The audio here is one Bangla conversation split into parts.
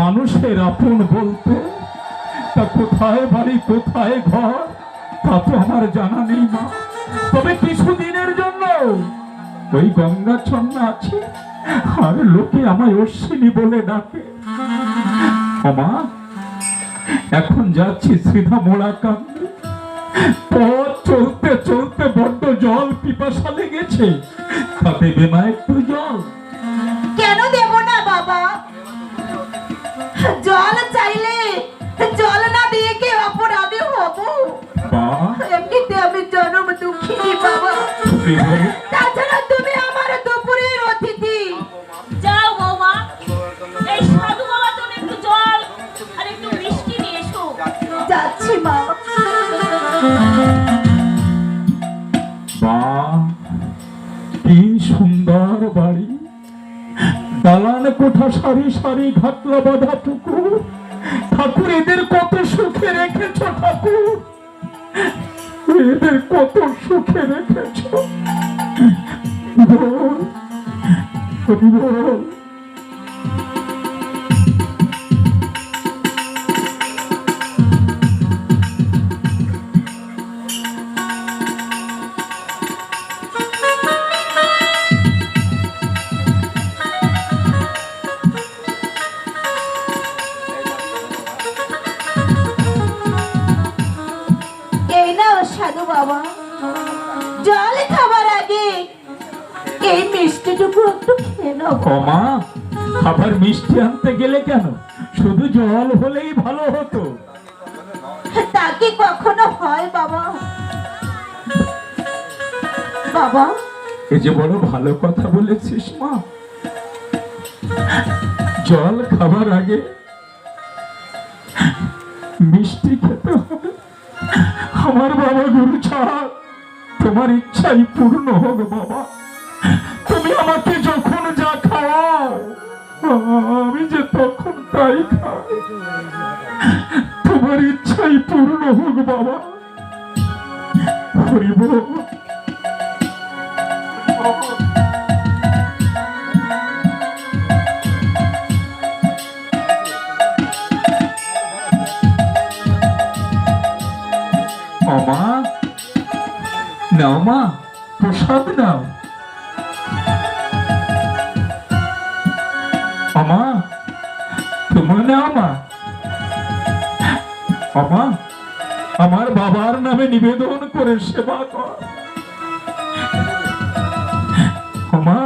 মানুষের আপন বলতে, তা কোথায় বাড়ি, কোথায় ঘর, তা তো আমার জানা নেই মা। তবে কিছুদিনের জন্য ওই গঙ্গা ছন্না আছে, আর লোকে আমায় অশ্বিনী বলে ডাকে। মা, এখন যাচ্ছি শ্রীধা মোড়া কান্দে পথ চলতে চলতে বড্ড জল পিপাসা লেগেছে। তা দেবে মা একটু জল? তাছাড়া তুমি আমার দুপুরের অতিথি। যাও বৌমা। এই সাধু বাবা তুমি একটু জল আর একটু মিষ্টি নিয়ে এসো। যাচ্ছি মা। কি সুন্দর বাড়ি। দালান কোঠা সারি সারি ঘাটলা বাঁধা পুকুর। ঠাকুর এদের কত সুখে রেখেছ ঠাকুর। এদের কত সুখে রেখেছ? বাবা। জল খাবার আগে এই মিষ্টিটুকু একটু খেয়ে কমা আবার মিষ্টি আনতে গেলে কেন? শুধু জল হলেই ভালো হতো। তা কি কখনো হয় বাবা? বাবা? এ যে বড় ভালো কথা বলেছিস মা। জল খাবার আগে মিষ্টি খেতে হবে। আমার বাবা গুরু ছাড়া তোমার ইচ্ছাই পূর্ণ হোক বাবা। তুমি আমাকে যখন যা খাওয়াও, আমি যে তখন তাই খাই। তোমার ইচ্ছাই পূর্ণ হোক বাবা। হরিব নাও মা, প্রসাদ নাও। অমা, তুমি নাও মা। অমা, আমার বাবার নামে নিবেদন করে সেবা কর। অমা,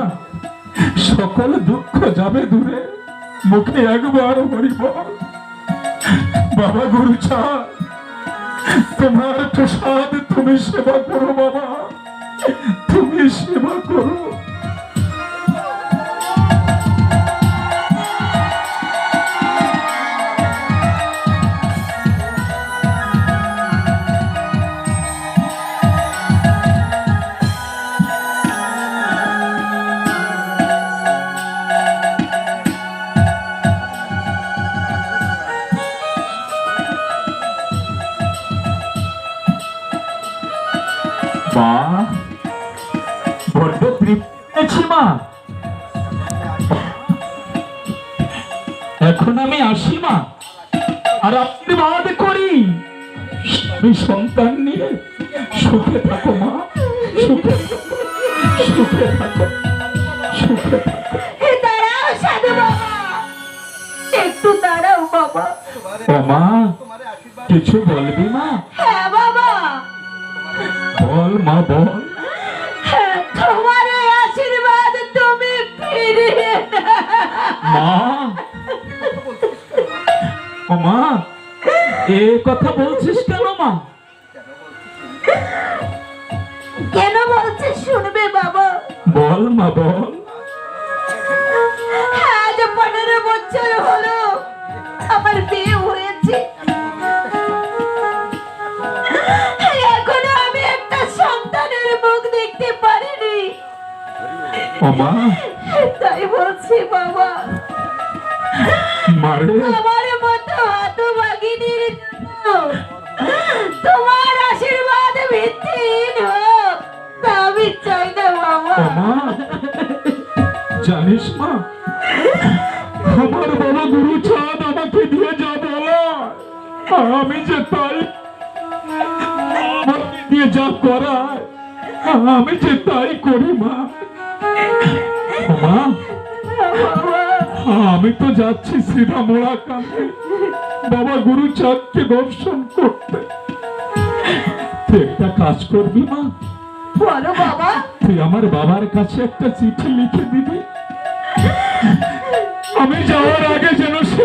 সকল দুঃখ যাবে দূরে, মুখে একবার হরিব বাবা গুরু ছাড় তোমার প্রসাদ তুমি সেবা করো বাবা। বড্ড তৃপ্তি মা এখন আমি আসি মা। আর আশীর্বাদ করি। আমি সন্তান নিয়ে সুখে থাকো মা। সুখে সুখে থাকো। সুখে একটু দাঁড়াও বাবা। ও মা কিছু বলবি মা? হ্যাঁ বাবা। বল মা বল। মা। ও মা এ কথা বলছিস কেন মা? কেন বলছে শুনবে বাবা? বল মা বল। আজ পনেরো বছর হলো আমার বিয়ে হয়েছে। এখনও আমি একটা সন্তানের মুখ দেখতে পারিনি। ও মা তাই বলছি বাবা। মারে। আমার মতো হতভাগিনীর জন্য তোমার আশীর্বাদ ভিত্তিহীন হোক আমি চাই না বাবা। জানিস মা আমার বড় গুরু ছাড় আমি যে তাই আমাকে দিয়ে যা করায় আমি যে তাই করি মা। মা আমি তো যাচ্ছি সিধা মোড়া কাছে। বাবা গুরু চাঁদকে দর্শন করতে। তুই একটা কাজ করবি মা। বলো বাবা। তুই আমার বাবার কাছে একটা চিঠি লিখে দিবি। আমি যাওয়ার আগে যেন সে